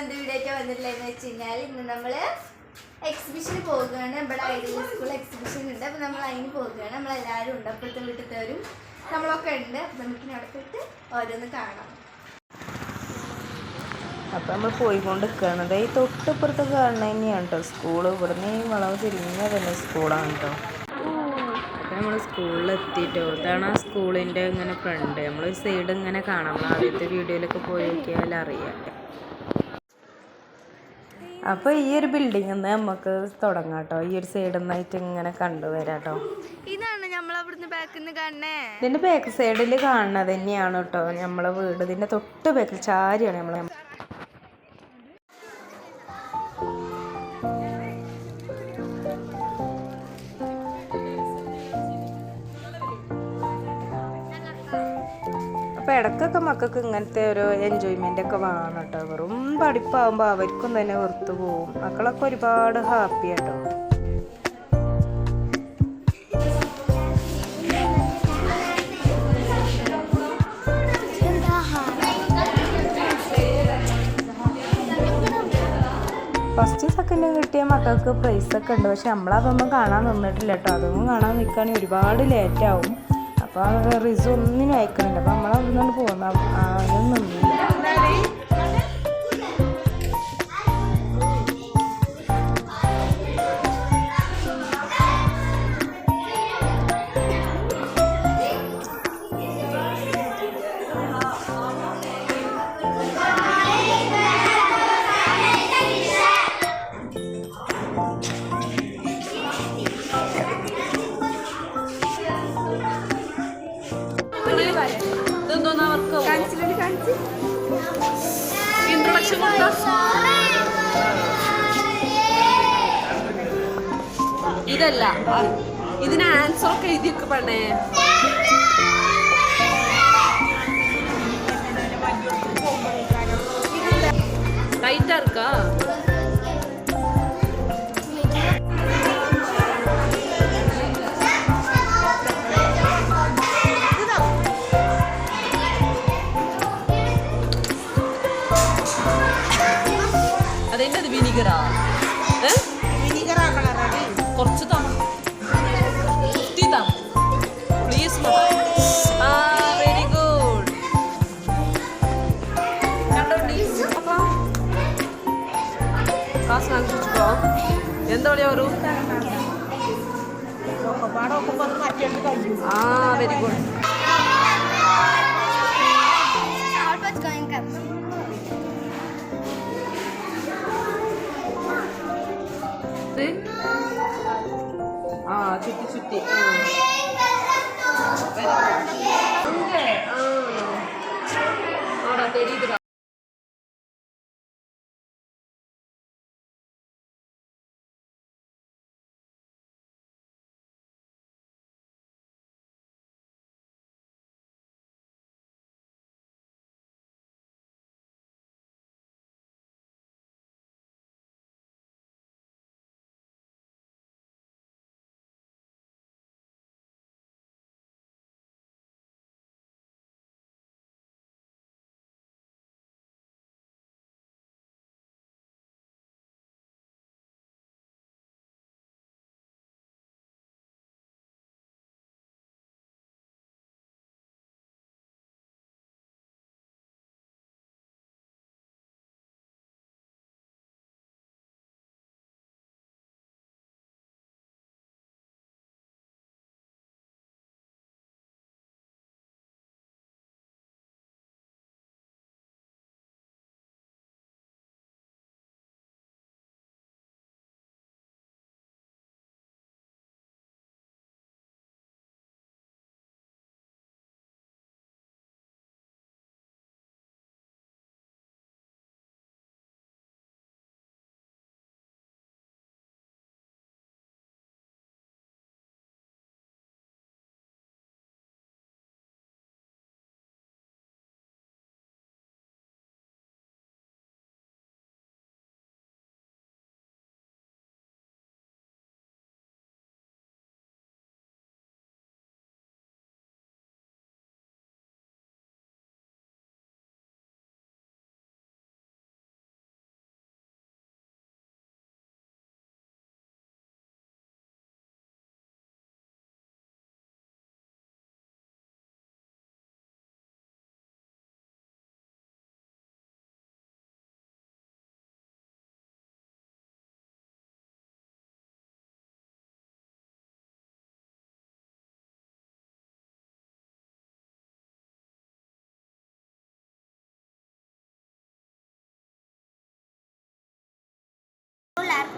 എന്ത് വീഡിയോ വന്നിട്ടില്ല വന്നിട്ടില്ലെന്ന് വെച്ച് കഴിഞ്ഞാൽ ഇന്ന് നമ്മൾ എക്സിബിഷന് പോകുകയാണ്. ഇവിടെ ഐഡിയൽ സ്കൂൾ എക്സിബിഷൻ ഉണ്ട്. അപ്പം നമ്മൾ അതിന് പോകുകയാണ്. നമ്മളെല്ലാവരും ഉണ്ട്. അപ്പോഴത്തെ വീട്ടിലത്തവരും നമ്മളൊക്കെ ഉണ്ട്. അപ്പം നമുക്ക് ഇനി അവിടെ ഓരോന്ന് കാണാം. അപ്പം നമ്മൾ പോയിക്കൊണ്ട് ഈ തൊട്ടിപ്പുറത്ത് കാണുന്ന തന്നെയാണ് കേട്ടോ സ്കൂൾ ഇവിടുന്ന് ഈ വളവ് തിരിഞ്ഞ തന്നെ സ്കൂളാണ് കേട്ടോ നമ്മൾ സ്കൂളിൽ എത്തിയിട്ടോ. ഇതാണ് ആ സ്കൂളിന്റെ ഇങ്ങനെ ഫ്രണ്ട് നമ്മൾ സൈഡ് ഇങ്ങനെ കാണാം. നമ്മൾ ആദ്യത്തെ വീഡിയോയിലൊക്കെ പോയി നോക്കിയാൽ അറിയാം. അപ്പോൾ ഈ ഒരു ബിൽഡിംഗ് നിന്ന് നമുക്ക് തുടങ്ങാം കേട്ടോ ഈ ഒരു സൈഡിൽ നിന്നായിട്ട് ഇങ്ങനെ കണ്ടുവരാട്ടോ ഇതാണ് നമ്മൾ അവിടുന്ന് ബാക്കിൽ നിന്ന് ഇതിന്റെ ബാക്ക് സൈഡിൽ കാണുന്നത് തന്നെയാണ് കേട്ടോ നമ്മളെ വീട്. ഇതിന്റെ തൊട്ട് ബാക്കിൽ ചാരിയാണ് നമ്മൾ അപ്പോൾ ഇടയ്ക്കൊക്കെ മക്കൾക്ക് ഇങ്ങനത്തെ ഒരു എൻജോയ്മെന്റ് ഒക്കെ വേണം കേട്ടോ വെറും പഠിപ്പാകുമ്പോൾ അവർക്കും തന്നെ വെറുത്തു പോവും. മക്കളൊക്കെ ഒരുപാട് ഹാപ്പി കേട്ടോ ഫസ്റ്റ് സെക്കൻഡും കിട്ടിയ മക്കൾക്ക് പ്രൈസൊക്കെ ഉണ്ട്. പക്ഷെ നമ്മളതൊന്നും കാണാൻ നിന്നിട്ടില്ല കേട്ടോ അതൊന്നും കാണാൻ നിൽക്കുകയാണെങ്കിൽ ഒരുപാട് ലേറ്റ് ആവും. അപ്പോൾ റിസ് ഒന്നിനും അയക്കുന്നില്ല അപ്പോൾ നമ്മളൊന്നും നിന്ന് പോകുന്ന ആരും നിന്നില്ല ഇൻട്രൊഡക്ഷൻ ഇതല്ല. ആ, ഇതിന് ആൻസർ ഒക്കെ എഴുതിയൊക്കെ പെണ്ണേ അതെന്നത് വിനിഗറാ ഏ കുറച്ച് താ ഫിഫ്റ്റി താ പ്ലീസ് ആ വെരി ഗുഡ് കണ്ടോ കാശ് വാങ്ങിച്ചോ എന്താ പറയാ ഒരു ആ വെരി ഗുഡ് つって。うん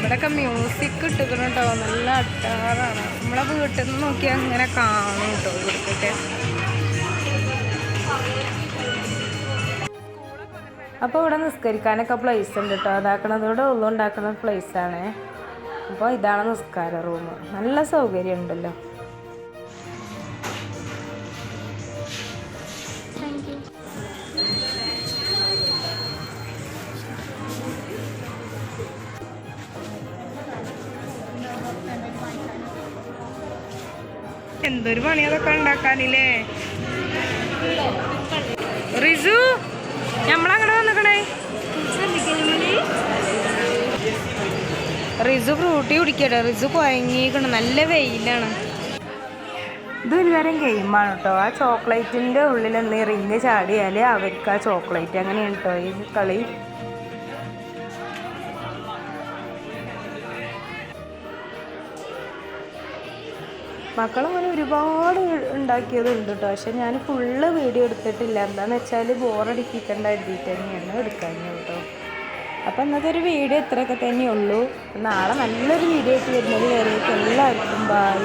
ഇവിടെയൊക്കെ മ്യൂസിക് ഇട്ടിക്കണം കേട്ടോ. നല്ല അട്ടാറാണ് നമ്മളെ വീട്ടിൽ നിന്ന് നോക്കിയാൽ ഇങ്ങനെ കാണും കേട്ടോ ഇവിടുത്തെ അപ്പോൾ ഇവിടെ നിസ്കരിക്കാനൊക്കെ പ്ലേസ് ഉണ്ട് കേട്ടോ. അതാക്കണത് ഇവിടെ ഉള്ളു ഉണ്ടാക്കുന്ന പ്ലേസ് ആണ്. അപ്പോൾ ഇതാണ് നിസ്കാര റൂം നല്ല സൗകര്യം ഉണ്ടല്ലോ. എന്തൊരു പണി അതൊക്കെ ഉണ്ടാക്കാനില്ലേ? റിസു നമ്മളങ്ങടെ വന്നിക്കണേ? റിസു ഫ്രൂട്ടി കുടിക്കട്ടെ. റിസു കുഴങ്ങിക്കണം നല്ല വെയിലാണ്. ഇതൊരു തരം ഗെയിമാണ് കേട്ടോ ആ ചോക്ലേറ്റിന്റെ എന്തെങ്കിലും റിങ് ചാടിയാൽ അവർക്ക് ആ ചോക്ലേറ്റ് അങ്ങനെയാണ് കേട്ടോ ഈ കളി മക്കളങ്ങനെ ഒരുപാട് ഉണ്ടാക്കിയതുണ്ട് കേട്ടോ പക്ഷെ ഞാൻ ഫുള്ള് വീഡിയോ എടുത്തിട്ടില്ല. എന്താണെന്ന് വെച്ചാൽ ബോറടിപ്പിക്കേണ്ട എഴുതിയിട്ട് തന്നെയാണ് എടുക്കാൻ കേട്ടോ അപ്പം ഇന്നത്തെ ഒരു വീഡിയോ ഇത്രയൊക്കെ തന്നെയുള്ളൂ. നാളെ നല്ലൊരു വീഡിയോ ആയിട്ട് വരുന്നത് വരെയൊക്കെ എല്ലാവർക്കും ബൈ